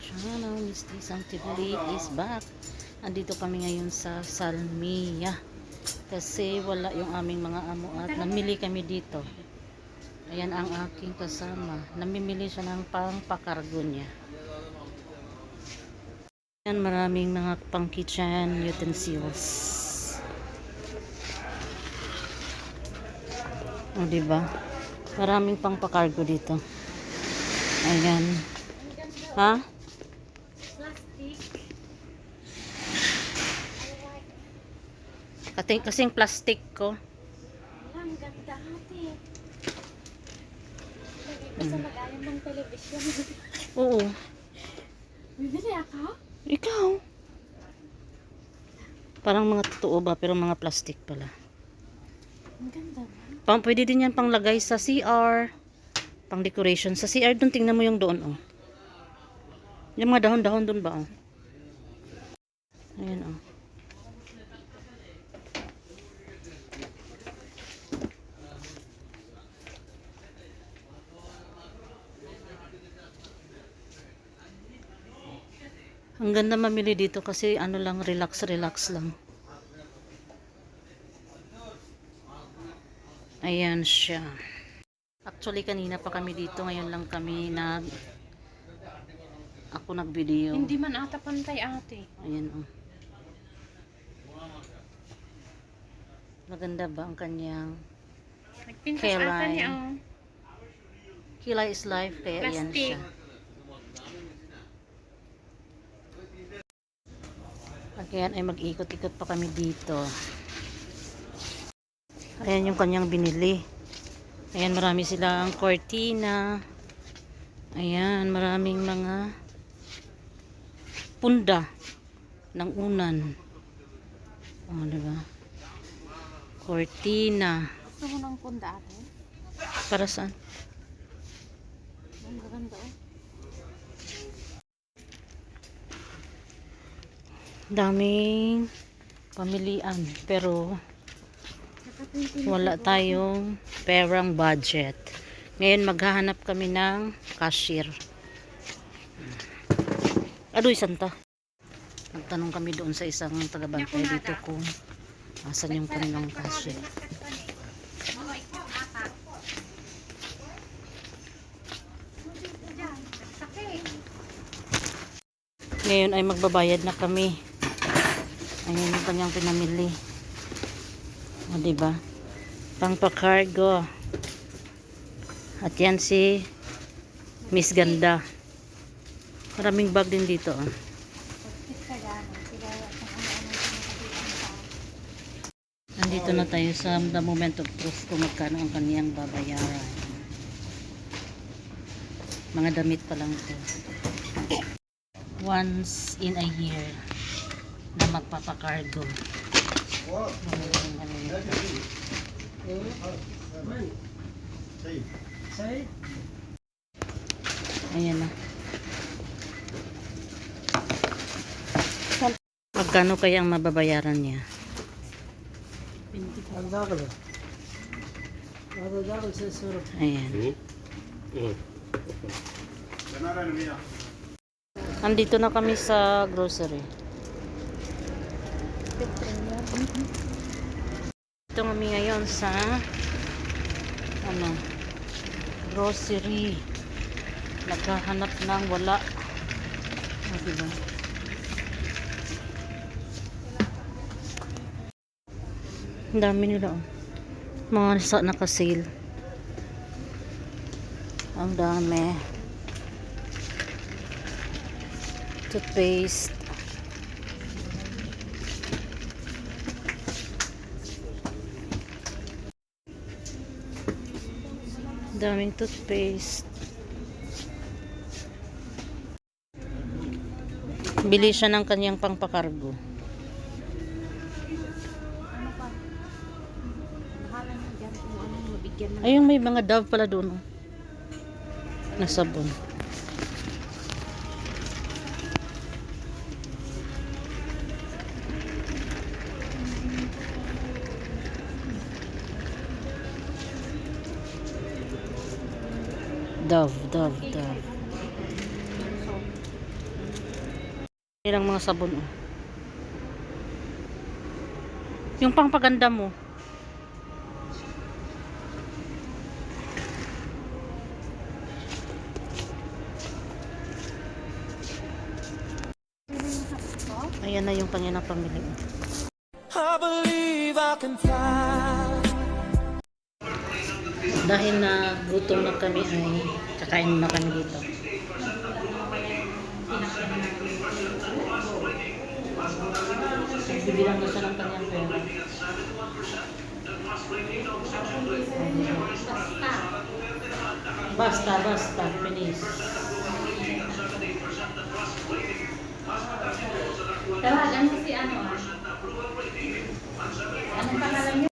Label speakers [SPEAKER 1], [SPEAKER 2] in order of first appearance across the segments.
[SPEAKER 1] channel. Misty Sanctively is back. Andito kami ngayon sa Salmia. Kasi wala yung aming mga amo at namili kami dito. Ayan ang aking kasama. Namimili siya ng pangpakargo niya. Ayan maraming mga pang kitchen utensils. O diba? Maraming pang pakargo dito. Ayan. Ha? Kasi, kasing plastic ko.
[SPEAKER 2] Ang ganda ate. Basta mag-alam ng television.
[SPEAKER 1] Oo.
[SPEAKER 2] Bibili ako?
[SPEAKER 1] Ikaw. Parang mga totoo ba, pero mga plastic pala.
[SPEAKER 2] Ang ganda ba?
[SPEAKER 1] Pang, pwede din yan panglagay sa CR. Pang decoration. Sa CR doon, tingnan mo yung doon, oh. Yung mga dahon-dahon doon ba, oh. Ayan, oh. Ang ganda mamili dito kasi ano lang, relax-relax lang. Ayan siya. Actually, kanina pa kami dito. Ngayon lang kami nag... Ako nag-video.
[SPEAKER 2] Hindi man ata pantay ate.
[SPEAKER 1] Ayan, oh. Maganda ba ang kanyang...
[SPEAKER 2] Nagpintas ata niya oh.
[SPEAKER 1] Kilay is life, kaya ayan
[SPEAKER 2] Plastic.
[SPEAKER 1] siya. Ayan ay mag-ikot-ikot pa kami dito. Ayan yung kanyang binili. Ayan marami silang cortina. Ayan maraming mga punda ng unan. O, diba? Cortina.
[SPEAKER 2] Gusto mo ng punda ate?
[SPEAKER 1] Para saan?
[SPEAKER 2] Ang ganda oh.
[SPEAKER 1] Daming pamilian pero wala tayong perang budget. Ngayon maghahanap kami ng cashier. Adoy santa. Nagtanong kami doon sa isang tagabantay dito kung asan yung kanilang cashier. Ngayon ay magbabayad na kami ayan yung kanyang pinamili. O diba? Pang pa-cargo at yan si Miss Ganda. Maraming bag din dito ah. nandito na tayo sa the moment of truth kung magkano ang kaniyang babayaran. Mga damit pa lang ito once in a year na magpapakargo. Ayan na. Magkano kaya ang mababayaran niya? Ayan. Andito na kami sa grocery. Ito kami ngayon sa ano grocery. Naghahanap ng wala. O, diba? Ang dami nila oh. Mga sa naka-sale. Ang dami. Toothpaste. Daming toothpaste. Bili siya ng kanyang pangpakargo. Ayun, may mga dove pala doon. Oh. Na sabon. Dove, dove, dove. Ilang mga sabon. Oh. Yung pangpaganda mo. Ayan na yung kanya pamili.
[SPEAKER 3] I believe I can fly.
[SPEAKER 1] Dahil na gutom na kami ay kakain na kami dito. Bibilang na siya ng kanyang pera. Basta, basta, finish.
[SPEAKER 2] Tawagan mo si ano ah. Anong pangalan niyo?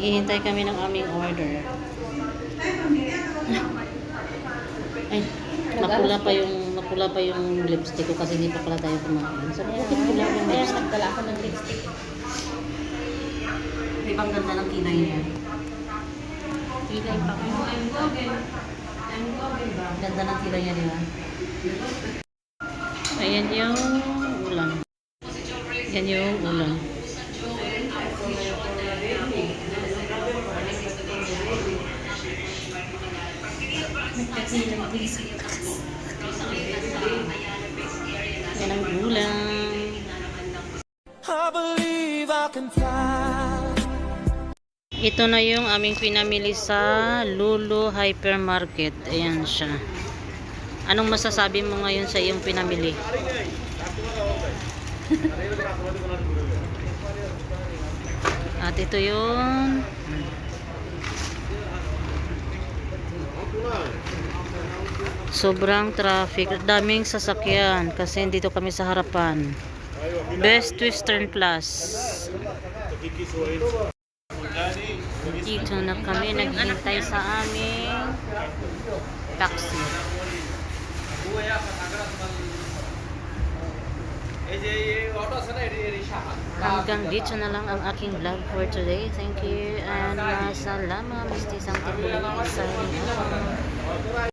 [SPEAKER 1] Naghihintay kami ng aming order. Ay, napula pa yung napula pa yung lipstick ko kasi hindi pa pala tayo kumain. Sabi ko, bakit pula yung
[SPEAKER 2] Kaya
[SPEAKER 1] lipstick?
[SPEAKER 2] nagdala ako ng lipstick.
[SPEAKER 1] Di bang ganda ng kilay niya?
[SPEAKER 2] Kilay pa ko. I'm ba?
[SPEAKER 1] Ganda ng kilay niya, di ba? Ayan yung ulam. Yan yung ulam. Yan ang
[SPEAKER 3] fly.
[SPEAKER 1] Ito na yung aming pinamili sa Lulu Hypermarket. Ayan siya. Anong masasabi mo ngayon sa iyong pinamili? At ito yung sobrang traffic. Daming sasakyan kasi dito kami sa harapan. Best Western Plus. Dito na kami naghihintay sa aming taxi. Hanggang dito na lang ang aking vlog for today. Thank you and masalama. Mistis ang tibuli. Signing out.